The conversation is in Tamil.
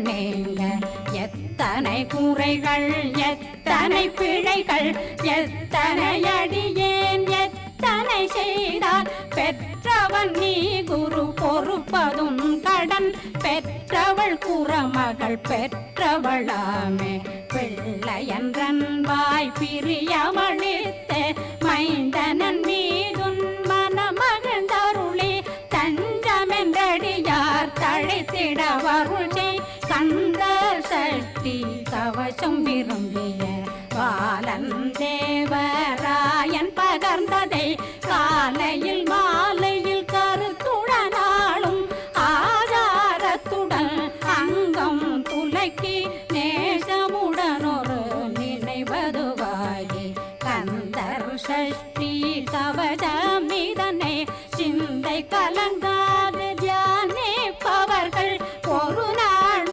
நீங்க எத்தனை குறைகள் எத்தனை பிழைகள் எத்தனை அடியேன் எத்தனை செய்தார் பெற்றவன் நீ குரு பொறுப்பதும் கடன். பெற்றவள் குறமகள் பெற்றவளாமே பிள்ளையன்றன் வாய் பிரியவழித்த மைந்தனன் மீதுன் மனமகந்தருளி தஞ்சமென்றடியார் தழைத்திட வருளை கந்த காட்டி கவசம் விரும்பிய பாலன் தேவராயன் பகர்ந்ததை காலையில் மாலையில் கருத்துடனாலும் ஆதாரத்துடன் அங்கம் துலக்கி நேசமுடனொரு நினைவதுவாகி கந்தர் சஷ்டி கவசம் இதனை சிந்தை கலங்க